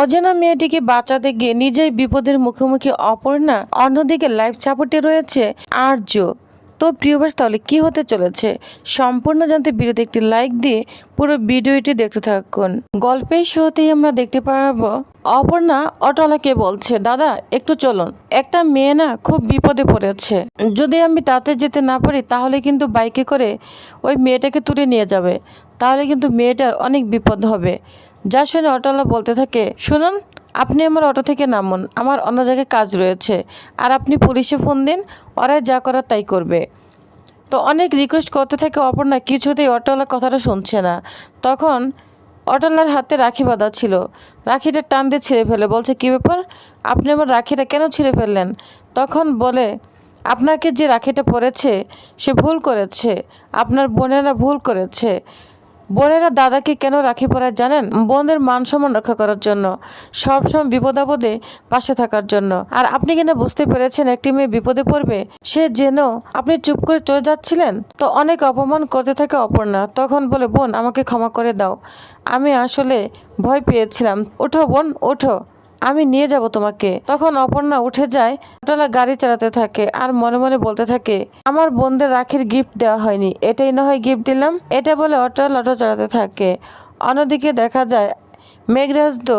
অজানা মেয়েটিকে বাঁচাতে গিয়ে নিজেই বিপদের মুখোমুখি অপর্ণা অন্যদিকে লাইফ সাপোর্টে রয়েছে আর্য। তো প্রিয়বাস তাহলে কী হতে চলেছে? সম্পূর্ণ জানতে ভিডিওতে একটি লাইক দিয়ে পুরো ভিডিওটি দেখতে থাকুন। গল্পের শুরুতেই আমরা দেখতে পাবো, অপর্ণা অটোলাকে বলছে, দাদা, একটু চলুন। একটা মেয়ে না খুব বিপদে পড়েছে। যদি আমি তাতে যেতে না পারি, তাহলে কিন্তু বাইকে করে ওই মেয়েটাকে তুলে নিয়ে যাবে। তাহলে কিন্তু মেয়েটার অনেক বিপদ হবে। যা শুনে অটোলা বলতে থাকে, শুনুন, আপনি আমার অটো থেকে নামুন, আমার অন্য জায়গায় কাজ রয়েছে, আর আপনি পুলিশে ফোন দিন ওরাই যা করার তাই করবে। তো অনেক রিকোয়েস্ট করতে থাকে অপর্ণা, কিছুতেই অটোওয়ালা কথাটা শুনছে না। তখন অটোলার হাতে রাখি বাঁধা ছিল। রাখিটা টান দিয়ে ছিঁড়ে ফেলে, বলছে, কী ব্যাপার? আপনি আমার রাখিটা কেন ছিঁড়ে ফেললেন? তখন বলে, আপনাকে যে রাখিটা পরেছে সে ভুল করেছে, আপনার বোনেরা ভুল করেছে। বোনেরা দাদাকে কেন রাখি পরায় জানেন? বোনদের মান সম্মান রক্ষা করার জন্য, সবসময় বিপদ আপদে পাশে থাকার জন্য। আর আপনি কিনা বুঝতে পেরেছেন একটি মেয়ে বিপদে পড়বে? সে যেন আপনি চুপ করে চলে যাচ্ছিলেন? তো অনেক অপমান করতে থাকে অপর্ণা। তখন বলে, বোন, আমাকে ক্ষমা করে দাও। আমি আসলে ভয় পেয়েছিলাম। ওঠো, বোন, ওঠো। আমি নিয়ে যাব তোমাকে। তখন অপর্ণা উঠে যায় অটোলা গাড়ি চালাতে থাকে আর মনে মনে বলতে থাকে, আমার বোনদের রাখির গিফট দেওয়া হয়নি, এটাই না হয় গিফট দিলাম, এটা বলে অটোল অটো চালাতে থাকে। অন্যদিকে দেখা যায়, মেঘরাজ তো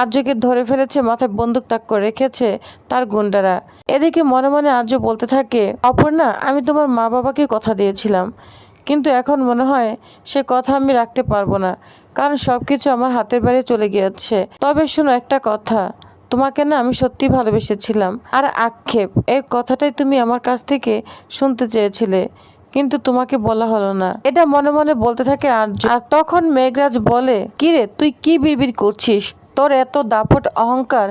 আর্যকে ধরে ফেলেছে, মাথায় বন্দুক তাক করে রেখেছে তার গুন্ডারা। এদিকে মনে মনে আর্য বলতে থাকে, অপর্ণা, আমি তোমার মা বাবাকে কথা দিয়েছিলাম, কিন্তু এখন মনে হয় সে কথা আমি রাখতে পারব না। কারণ সব কিছু আমার হাতের বাইরে চলে গিয়েছে। তবে শোনো একটা কথা, তোমাকে না আমি সত্যি ভালোবেসেছিলাম। আর আক্ষেপ, এই কথাটাই তুমি আমার কাছ থেকে শুনতে চেয়েছিলে, কিন্তু তোমাকে বলা হলো না। এটা মনে মনে বলতে থাকে আর্য। আর তখন মেঘরাজ বলে, কিরে, তুই কি বিড়বিড় করছিস? তোর এত দাপট অহংকার,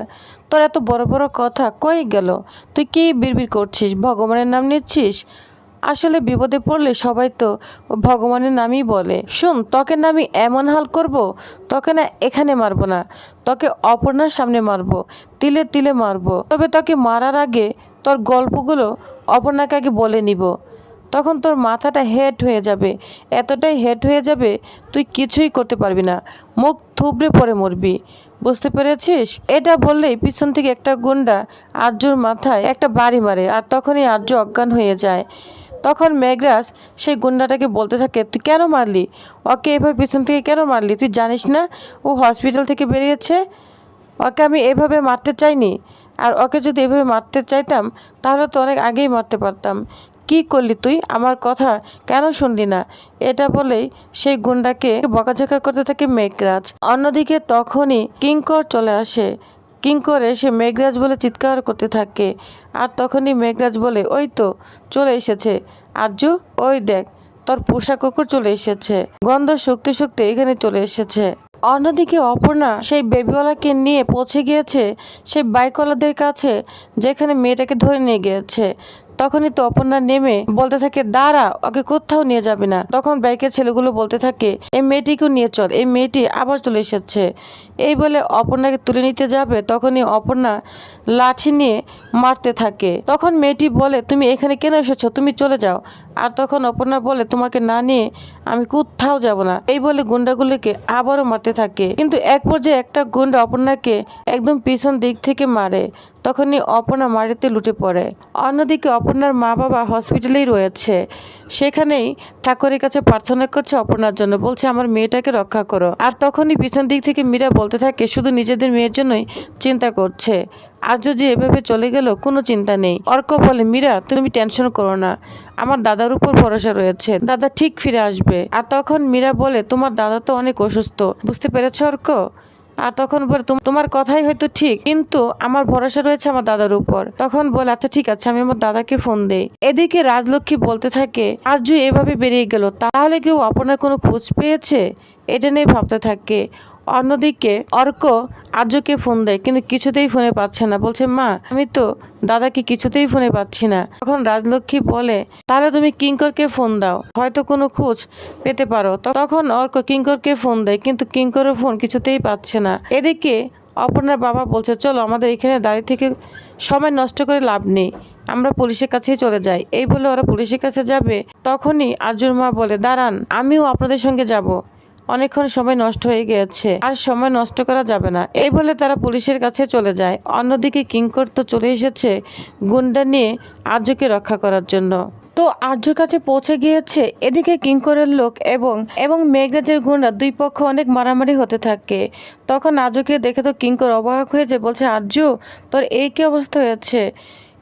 তোর এত বড় বড় কথা কই গেল? তুই কি বিড়বিড় করছিস? ভগবানের নাম নিচ্ছিস? আসলে বিপদে পড়লে সবাই তো ভগবানের নামই বলে। শুন, তোকে না আমি এমন হাল করব? তোকে না এখানে মারবো না। তোকে অপর্ণার সামনে মারবো, তিলে তিলে মারবো। তবে তোকে মারার আগে তোর গল্পগুলো অপর্ণাকে আগে বলে নিব। তখন তোর মাথাটা হেড হয়ে যাবে। এতটাই হেড হয়ে যাবে, তুই কিছুই করতে পারবি না। মুখ থুবড়ে পরে মরবি। বুঝতে পেরেছিস? এটা বললেই পিছন থেকে একটা গুন্ডা আর্যর মাথায় একটা বাড়ি মারে, আর তখনই আর্য অজ্ঞান হয়ে যায়। তখন মেঘরাজ সেই গুন্ডাটাকে বলতে থাকে, তুই কেন মারলি? ওকে এভাবে পিছন থেকে কেন মারলি? তুই জানিস না ও হসপিটাল থেকে বেরিয়েছে? ওকে আমি এভাবে মারতে চাইনি। আর ওকে যদি এভাবে মারতে চাইতাম, তাহলে তো অনেক আগেই মারতে পারতাম। কি করলি তুই? আমার কথা কেন শুনলি না? এটা বলেই সেই গুন্ডাকে বকাঝকা করতে থাকে মেঘরাজ। অন্যদিকে তখনই কিঙ্কর চলে আসে। কিঙ্কর সে মেঘরাজ বলে চিৎকার করতে থাকে। আর তখনই মেঘরাজ বলে, ওই তো, চলে এসেছে। আর্য, ওই দেখ, তোর পোষা কুকুর চলে এসেছে। গন্ধ শক্তি শক্তি এখানে চলে এসেছে। অন্যদিকে অপর্ণা সেই বেবিওয়ালাকে নিয়ে পৌঁছে গিয়েছে সেই বাইকওয়ালাদের কাছে, যেখানে মেয়েটাকে ধরে নিয়ে গিয়েছে। তখনই তো অপর্ণা নেমে বলতে থাকে, দাঁড়া, ওকে কোথাও নিয়ে যাবে না। তখন বাইকের ছেলেগুলো বলতে থাকে, এই মেয়েটিকেও নিয়ে চল, এই মেয়েটি আবার চলে এসেছে। এই বলে অপর্ণাকে তুলে নিতে যাবে, তখনই অপর্ণা লাঠি নিয়ে মারতে থাকে। তখন মেয়েটি বলে, তুমি এখানে কেন এসেছ? তুমি চলে যাও। আর তখন অপর্ণা বলে, তোমাকে না নিয়ে আমি কোথাও যাব না। এই বলে গুন্ডাগুলোকে আবারও মারতে থাকে। কিন্তু এক পর্যায়ে একটা গুন্ডা অপর্ণাকে একদম পিছন দিক থেকে মারে। তখনই অপর্ণা মারিতে লুটে পড়ে। অন্যদিকে অপর্ণার মা বাবা হসপিটালেই রয়েছে। সেখানেই ঠাকুরের কাছে প্রার্থনা করছে অপর্ণার জন্য, বলছে, আমার মেয়েটাকে রক্ষা করো। আর তখনই পিছন দিক থেকে মীরা বলতে থাকে, শুধু নিজেদের মেয়ের জন্যই চিন্তা করছে। আর্য যে এভাবে চলে গেল, কোনো চিন্তা নেই। অর্ক বলে, মীরা, তুমি টেনশন করো না। আমার দাদার উপর ভরসা রয়েছে। দাদা ঠিক ফিরে আসবে। আর তখন মীরা বলে, তোমার দাদা তো অনেক অসুস্থ। বুঝতে পেরেছ অর্ক? আর তখন বলে, "তুম- তোমার কথাই হয়তো ঠিক, কিন্তু আমার ভরসা রয়েছে আমার দাদার উপর। তখন বলে আচ্ছা ঠিক আছে, আমি আমার দাদাকে ফোন দেই। এদিকে রাজলক্ষ্মী বলতে থাকে আর আর্য এভাবে বেরিয়ে গেল, তাহলে কেউ আপনার কোনো খোঁজ পেয়েছে? এটা নিয়ে ভাবতে থাকে। অন্যদিকে অর্ক আর্যকে ফোন দেয়, কিন্তু কিছুতেই ফোনে পাচ্ছে না। বলছে, মা, আমি তো দাদাকে কিছুতেই ফোনে পাচ্ছি না। তখন রাজলক্ষ্মী বলে, তাহলে তুমি কিঙ্করকে ফোন দাও, হয়তো কোনো খোঁজ পেতে পারো। তখন অর্ক কিঙ্করকে ফোন দেয়, কিন্তু কিঙ্করের ফোন কিছুতেই পাচ্ছে না। এদিকে অপর্ণার বাবা বলছে, চলো, আমাদের এখানে দাঁড়িয়ে থেকে সময় নষ্ট করে লাভ নেই, আমরা পুলিশের কাছেই চলে যাই। এই বলে ওরা পুলিশের কাছে যাবে। তখনই আর্জুন মা বলে, দাঁড়ান, আমিও আপনাদের সঙ্গে যাব। অনেকক্ষণ সময় নষ্ট হয়ে গিয়েছে। আর সময় নষ্ট করা যাবে না। এই বলে তারা পুলিশের কাছে চলে যায়। অন্যদিকে কিঙ্কর তো চলে এসেছে গুন্ডা নিয়ে আর্যকে রক্ষা করার জন্য। তো আর্যর কাছে পৌঁছে গিয়েছে এদিকে কিঙ্করের লোক এবং এবং মেঘরাজের গুন্ডা দুই পক্ষ অনেক মারামারি হতে থাকে। তখন আর্যকে দেখে তো কিঙ্কর অবাক হয়ে যায় বলছে, আর্য, তোর এই কী অবস্থা হয়েছে?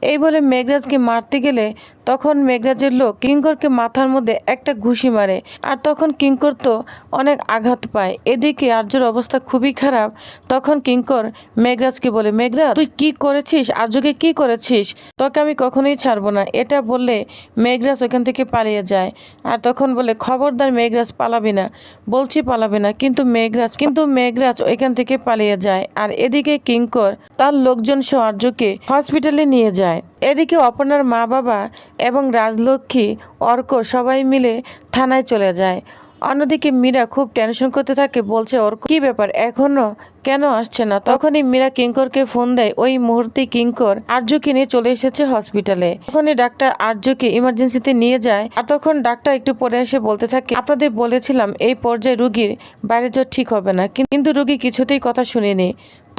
এই বলে মেঘরাজকে মারতে গেলে তখন মেঘরাজের লোক কিঙ্করকে মাথার মধ্যে একটা ঘুষি মারে, আর তখন কিঙ্কর তো অনেক আঘাত পায়। এদিকে আর্যর অবস্থা খুবই খারাপ। তখন কিঙ্কর মেঘরাজকে বলে, মেঘরাজ, তুই কি করেছিস? আর্যকে কি করেছিস? তোকে আমি কখনোই ছাড়বো না। এটা বললে মেঘরাজ ওখান থেকে পালিয়ে যায়। আর তখন বলে, খবরদার মেঘরাজ পালাবি না। বলছি, পালাবে না। কিন্তু মেঘরাজ কিন্তু মেঘরাজ ওইখান থেকে পালিয়ে যায়। আর এদিকে কিঙ্কর তার লোকজন সহ আর্যকে হসপিটালে নিয়ে যায়। এদিকে অপর্ণার মা বাবা এবং রাজলক্ষ্মী, অর্ক সবাই মিলে থানায় চলে যায়। অন্যদিকে মীরা খুব টেনশন করতে থাকে, বলছে, অর্ক, কি ব্যাপার? এখনও কেন আসছে না? তখনই মীরা কিঙ্করকে ফোন দেয়, ওই মুহূর্তে কিঙ্কর আর্যকে নিয়ে চলে এসেছে হসপিটালে তখনই ডাক্তার আর্যকে ইমার্জেন্সিতে নিয়ে যায়, আর তখন ডাক্তার একটু পরে এসে বলতে থাকে, আপনাদের বলেছিলাম এই পর্যায়ে রুগীর বাইরে যাওয়া ঠিক হবে না। কিন্তু রুগী কিছুতেই কথা শুনেনি।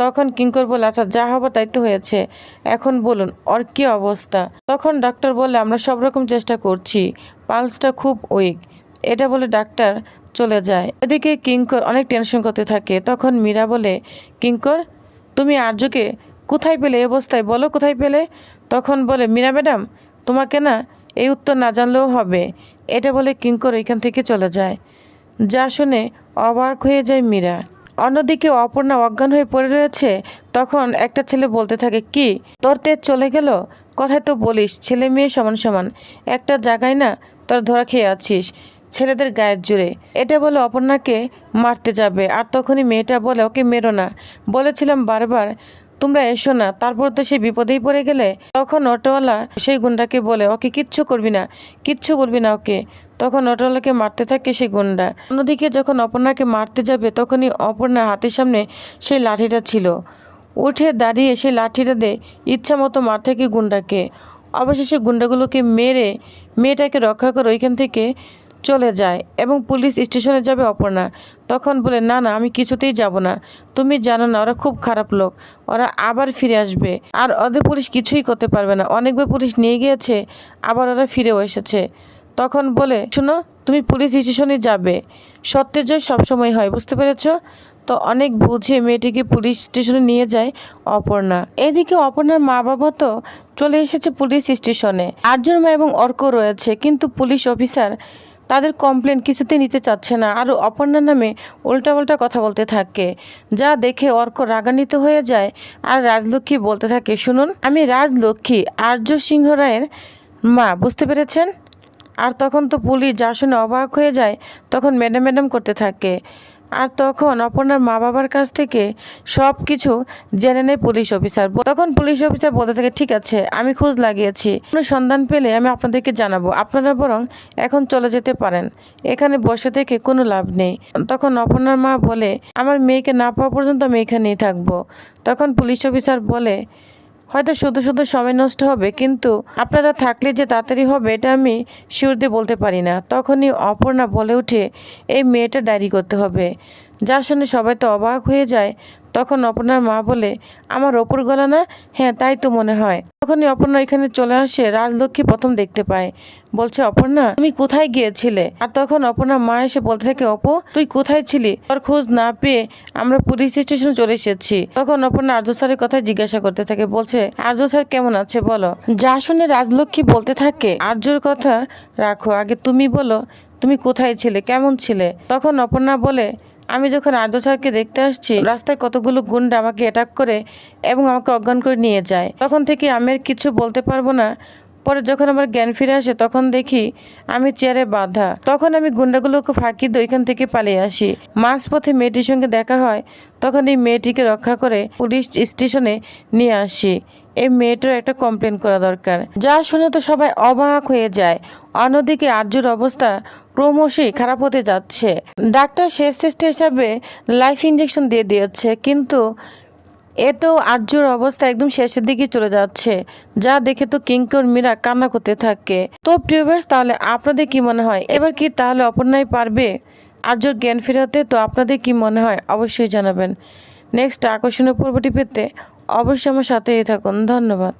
তখন কিঙ্কর বলে আচ্ছা যা হবার দায়িত্ব হয়েছে। এখন বলুন, ওর কি অবস্থা? তখন ডাক্তার বলে, আমরা সব রকম চেষ্টা করছি পালসটা খুব উইক এটা বলে ডাক্তার চলে যায়। এদিকে কিঙ্কর অনেক টেনশন করতে থাকে। তখন মীরা বলে, কিঙ্কর, তুমি আর্যকে কোথায় পেলে অবস্থায়? বলো কোথায় পেলে? তখন বলে, মীরা ম্যাডাম, তোমাকে না এই উত্তর না জানলেও হবে এটা বলে কিঙ্কর এখান থেকে চলে যায়। যা শুনে অবাক হয়ে যায় মীরা। অন্যদিকে অপর্ণা অজ্ঞান হয়ে পড়ে রয়েছে। তখন একটা ছেলে বলতে থাকে, কি, তোর তেজ চলে গেল? কথায় তো বলিস, ছেলে মেয়ে সমান সমান। একটা জায়গায় না তোর ধরা খেয়ে আছিস। ছেলেদের গায়ের জুড়ে এটা বলে অপর্ণাকে মারতে যাবে, আর তখনই মেয়েটা বলে, ওকে মেরো না। বলেছিলাম বারবার, তোমরা এসো না। তারপর তো সে বিপদেই পড়ে গেলে। তখন অটোওয়ালা সেই গুন্ডাকে বলে, ওকে কিচ্ছু করবি না, কিচ্ছু বলবি না ওকে। তখন অটোওয়ালাকে মারতে থাকে সেই গুন্ডা। অন্যদিকে যখন অপর্ণাকে মারতে যাবে, তখনই অপর্ণার হাতের সামনে সেই লাঠিটা ছিল। উঠে দাঁড়িয়ে সেই লাঠিটা দে ইচ্ছা মতো মার থেকে গুন্ডাকে। অবশেষে গুন্ডাগুলোকে মেরে মেয়েটাকে রক্ষা করে ওইখান থেকে চলে যায় এবং পুলিশ স্টেশনে যাবে অপর্ণা। তখন বলে, না না, আমি কিছুতেই যাব না। তুমি জানো না, ওরা খুব খারাপ লোক। ওরা আবার ফিরে আসবে। আর ওদের পুলিশ কিছুই করতে পারবে না। অনেকবার পুলিশ নিয়ে গিয়েছে, আবার ওরা ফিরেও এসেছে। তখন বলে, শুনো, তুমি পুলিশ স্টেশনে যাবে। সত্যের জয় সবসময় হয়, বুঝতে পেরেছ? তো অনেক বুঝে মেয়েটিকে পুলিশ স্টেশনে নিয়ে যায় অপর্ণা। এদিকে অপর্ণার মা বাবা তো চলে এসেছে পুলিশ স্টেশনে। আর্যর মা এবং অর্ক রয়েছে, কিন্তু পুলিশ অফিসার তাদের কমপ্লেন কিছুতে নিতে চাচ্ছে না। আর অপর্ণার নামে উল্টাপাল্টা কথা বলতে থাকে। যা দেখে অর্ক রাগান্বিত হয়ে যায় আর রাজলক্ষ্মী বলতে থাকে, শুনুন, আমি রাজলক্ষ্মী, আর্য সিংহ রায়ের মা, বুঝতে পেরেছেন? আর তখন তো পুলিশ যা শুনে অবাক হয়ে যায়, তখন ম্যাডাম ম্যাডাম করতে থাকে। আর তখন অপর্ণার মা বাবার কাছ থেকে সব কিছু জেনে নেয় পুলিশ অফিসার। তখন পুলিশ অফিসার বলতে থাকে, ঠিক আছে, আমি খোঁজ লাগিয়েছি। কোনো সন্ধান পেলে আমি আপনাদেরকে জানাব। আপনারা বরং এখন চলে যেতে পারেন। এখানে বসে থেকে কোনো লাভ নেই। তখন অপর্ণার মা বলে, আমার মেয়েকে না পাওয়া পর্যন্ত আমি এখানেই থাকব। তখন পুলিশ অফিসার বলে হয়তো শুধু শুধু সময় নষ্ট হবে, কিন্তু আপনারা থাকলে যে তাড়াতাড়ি হবে, এটা আমি শিওর দিয়ে বলতে পারি না। তখনই অপর্ণা বলে উঠে এই মেয়েটা ডায়েরি করতে হবে। যা শুনে সবাই তো অবাক হয়ে যায়। তখন অপর্ণার মা বলে, আমার ওপর গলা না? হ্যাঁ তাই তো মনে হয়। তখনই অপর্ণা এখানে চলে আসে, রাজলক্ষ্মী প্রথম দেখতে পায়। বলছে, অপর্ণা, তুমি কোথায় গিয়েছিলে? আর তখন অপর্ণা মা এসে বলতে থাকে, অপু, তুই কোথায় ছিলি? তোর খোঁজ না পেয়ে আমরা পুলিশ স্টেশনে চলে এসেছি। তখন অপর্ণা আর্য স্যারের কথা জিজ্ঞাসা করতে থাকে, বলছে, আর্য স্যার কেমন আছে বলো? যা শুনে রাজলক্ষ্মী বলতে থাকে, আর্যর কথা রাখো, আগে তুমি বলো, তুমি কোথায় ছিলে, কেমন ছিলে? তখন অপর্ণা বলে আমি যখন আর্য স্যারকে দেখতে আসছি, রাস্তায় কতগুলো গুন্ডা আমাকে অ্যাটাক করে এবং আমাকে অজ্ঞান করে নিয়ে যায়। তখন থেকে আমি আর কিছু বলতে পারব না। পরে যখন আমার জ্ঞান ফিরে আসে, তখন দেখি আমি চেয়ারে বাঁধা। তখন আমি গুন্ডাগুলোকে ফাঁকি দিয়ে ওইখান থেকে পালিয়ে আসি। মাঝপথে মেয়েটির সঙ্গে দেখা হয়, তখন এই মেয়েটিকে রক্ষা করে পুলিশ স্টেশনে নিয়ে আসি। এই মেয়েটার একটা কমপ্লেন করা দরকার। যা শুনে তো সবাই অবাক হয়ে যায়। অন্যদিকে আর্যুর অবস্থা ক্রমশই খারাপ হতে যাচ্ছে। ডাক্তার শেষ চেষ্টা হিসাবে লাইফ ইঞ্জেকশন দিয়ে দিয়েছে, কিন্তু এ তো আর্যর অবস্থা একদম শেষের দিকে চলে যাচ্ছে। যা দেখে তো কিঙ্কর মীরা কান্না করতে থাকে। তো প্রিয়ভার্স তাহলে আপনাদের কি মনে হয়? এবার কি তাহলে অপর্ণায় পারবে? আর্যর জ্ঞান ফেরাতে তো আপনাদের কি মনে হয়? অবশ্যই জানাবেন। নেক্সট আকর্ষণীয় পর্বটি পেতে অবশ্যই আমার সাথেই থাকুন। ধন্যবাদ।